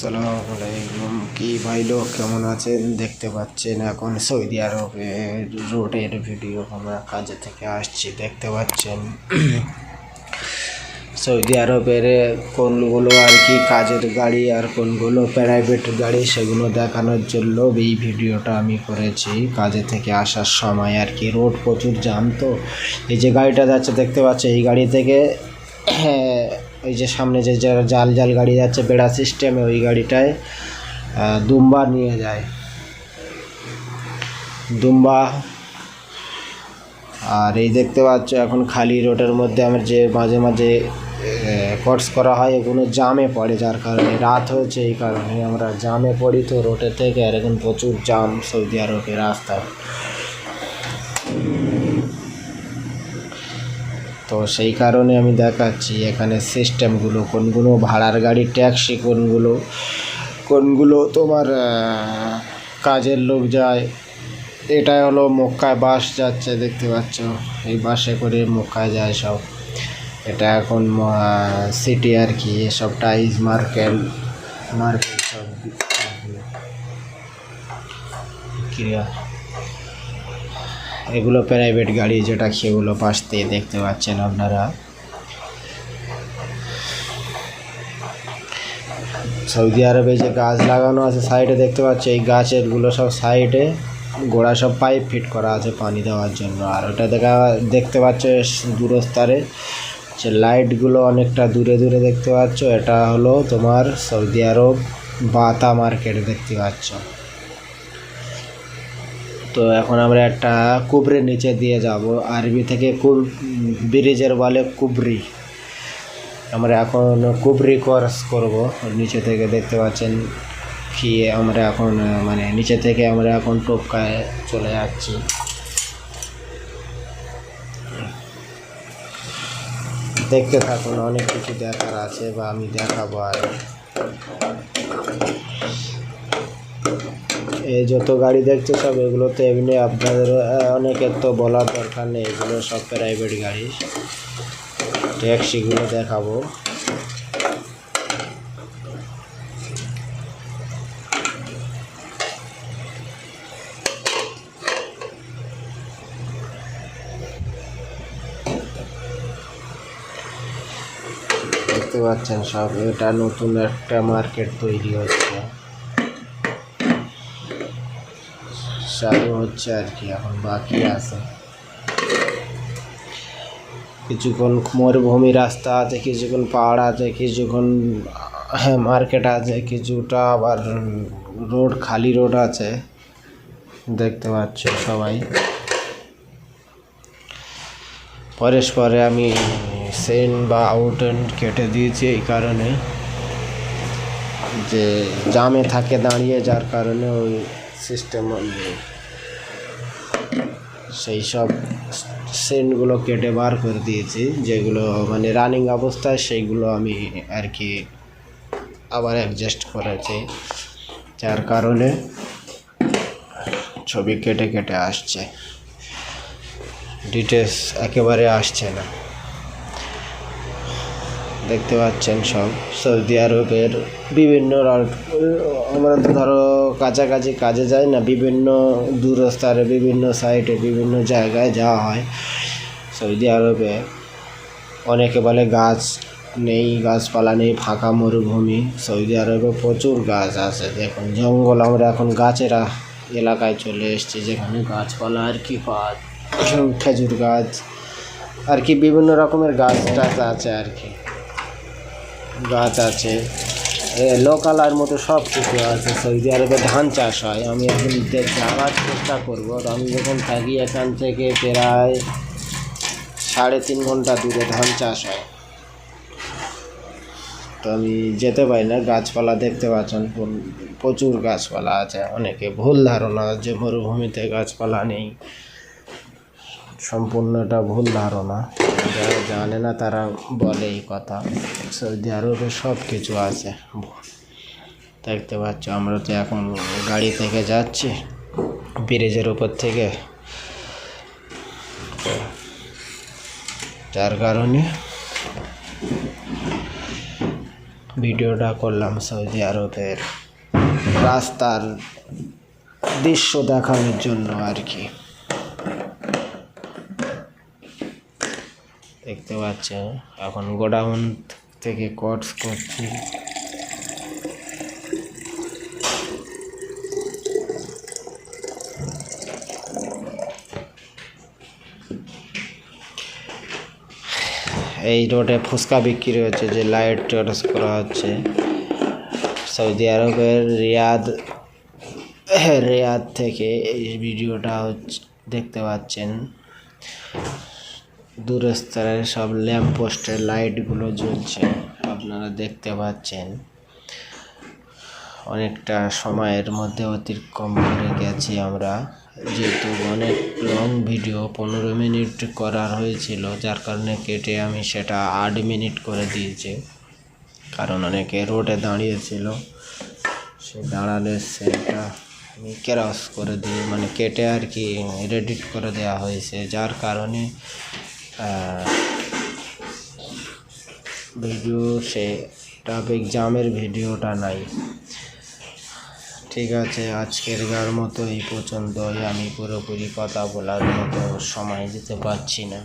সালাম আলাইকুম। কি ভাই লোক, কেমন আছেন? দেখতে পাচ্ছেন এখন সৌদি আরবের রোডের ভিডিও। আমরা কাজে থেকে আসছি, দেখতে পাচ্ছেন। সৌদি আরবের কোনগুলো আর কি কাজের গাড়ি আর কোনগুলো প্রাইভেট গাড়ি সেগুলো দেখানোর জন্য এই ভিডিওটা আমি করেছি। কাজে থেকে আসার সময় আর কি, রোড প্রচুর জাম তো। এই যে গাড়িটা যাচ্ছে, দেখতে পাচ্ছে এই গাড়ি থেকে হ্যাঁ ওই যে সামনে যে জাল জাল গাড়ি যাচ্ছে, বেড়া সিস্টেমে ওই গাড়িটায় দুম্বা নিয়ে যায়। দুম্বা। আর এই দেখতে পাচ্ছ এখন খালি রোডের মধ্যে আমার যে মাঝে মাঝে কটস করা হয়, এগুলো জামে পড়ে যার কারণে, রাত হয়েছে এই কারণে আমরা জামে পড়ি তো রোডের থেকে, আর এখন প্রচুর জাম সৌদি আরবের রাস্তায়। তো সেই কারণে আমি দেখাচ্ছি এখানে সিস্টেমগুলো, কোনগুলো ভাড়ার গাড়ি, ট্যাক্সি, কোনগুলো কোনগুলো তোমার কাজের লোক যায়। এটা হলো মক্কায় বাস যাচ্ছে, দেখতে পাচ্ছ? এই বাসে করে মক্কায় যায় সব। এটা এখন সিটি আর কি, এসব টাইজ মার্কেল মার্কেল সব ক্রিয়া এগুলো প্রাইভেট গাড়ি যেটা সেগুলো পাশ দিয়ে দেখতে পাচ্ছেন আপনারা। সৌদি আরবে যে গাছ লাগানো আছে সাইডে দেখতে পাচ্ছি এই গাছেরগুলো সব সাইডে গোড়া সব পাইপ ফিট করা আছে পানি দেওয়ার জন্য। আর ওটা দেখা, দেখতে পাচ্ছ দূরস্তারে যে লাইটগুলো অনেকটা দূরে দূরে দেখতে পাচ্ছ, এটা হলো তোমার সৌদি আরব বাতা মার্কেট দেখতে পাচ্ছ। তো এখন আমরা একটা কুবরির নিচে দিয়ে যাব। আরবি থেকে কুব, ব্রিজের বলে কুবরি। আমরা এখন কুবরি কোর্স করব। নিচে থেকে দেখতে পাচ্ছেন কি আমরা এখন মানে নিচে থেকে আমরা এখন টোপকায় চলে যাচ্ছি। দেখতে থাকুন, অনেক কিছু দেখার আছে বা আমি দেখাবো আর এই যত গাড়ি দেখছ সব এগুলো তো এমনি আপনাদের অনেকের তো বলার দরকার নেই, এগুলো সব প্রাইভেট গাড়ি। ট্যাক্সিগুলো দেখাবো। দেখতে পাচ্ছেন সব, এটা নতুন একটা মার্কেট তৈরি হচ্ছে। চালু হচ্ছে আর কি, এখন বাকি আছে। কিছুক্ষণ মরুভূমি রাস্তা আছে, কিছুক্ষণ পাহাড় আছে, কিছুক্ষণ হ্যাঁ মার্কেট আছে, কিছুটা আবার রোড, খালি রোড আছে। দেখতে পাচ্ছ সবাই। পরস্পরে আমি সেন বা আউটেন কেটে দিয়েছি এই কারণে। যে জামে থাকে দাঁড়িয়ে, যার কারণে ওই সিস্টেম সেই সব সেন্টগুলো কেটে বার করে দিয়েছি, যেগুলো মানে রানিং অবস্থায় সেইগুলো আমি আর কি আবার অ্যাডজাস্ট করেছি। যার কারণে ছবি কেটে কেটে আসছে। ডিটেলস একেবারে আসছে না। দেখতে পাচ্ছেন সব। সৌদি আরবের বিভিন্ন আমরা তো ধরো কাছাকাছি কাজে যাই না, বিভিন্ন দূরস্থারে বিভিন্ন সাইটে বিভিন্ন জায়গায় যাওয়া হয় সৌদি আরবে। অনেকে বলে গাছ নেই, গাছপালা নেই, ফাঁকা মরুভূমি। সৌদি আরবে প্রচুর গাছ আছে, দেখুন। জঙ্গল, আমরা এখন গাছেরা এলাকায় চলে এসেছি, যেখানে গাছপালা আর কি পাওয়া খেজুর গাছ, আর কি বিভিন্ন রকমের গাছ টাছ আছে আর কি। গাছ আছে লোকালার মতো সব কিছু আছে। সৌদি আরবে ধান চাষ হয়, আমি এখন যাওয়ার চেষ্টা করব আমি যখন থাকি এখান থেকে প্রায় সাড়ে তিন ঘণ্টা দূরে ধান চাষ হয়। তো আমি যেতে পারি না, গাছপালা দেখতে পাচ্ছেন প্রচুর গাছপালা আছে, অনেকে ভুল ধারণা যে মরুভূমিতে গাছপালা নেই। সম্পূর্ণটা ভুল ধারণা। যারা জানে না তারা বলে এই কথা। সৌদি আরবে সব কিছু আছে। দেখতে পাচ্ছ, আমরা তো এখন গাড়ি থেকে যাচ্ছি। ব্রিজের উপর থেকে। যার কারণে ভিডিওটা করলাম সৌদি আরবের রাস্তার দৃশ্য দেখানোর জন্য আর কি। দেখতে পাচ্ছেন এখন গোডাউন থেকে কটস করছি। এই রোডে ফুচকা বিক্রি হচ্ছে, যে লাইট টর্চ করা হচ্ছে। সৌদি আরবের রিয়াদ রিয়াদ থেকে এই ভিডিওটা দেখতে পাচ্ছেন। দূরস্তরের সব ল্যাম্প পোস্টের লাইটগুলো জ্বলছে, আপনারা দেখতে পাচ্ছেন। অনেকটা সময়ের মধ্যে অতিক্রম করে গেছি আমরা। যেহেতু অনেক লং ভিডিও পনেরো মিনিট করার হয়েছিল, যার কারণে কেটে আমি সেটা আট মিনিট করে দিয়েছি। কারণ অনেকে রোডে দাঁড়িয়েছিল, সে দাঁড়ালে সেটা আমি ক্রস করে দিই মানে কেটে আর কি এডিট করে দেওয়া হয়েছে। যার কারণে ভিডিও সে ট্রাফিক জ্যামের ভিডিওটা নাই। ঠিক আছে, আজকের গার মতো এই পর্যন্তই। আমি পুরোপুরি কথা বলার মতো সময় দিতে পারছি না।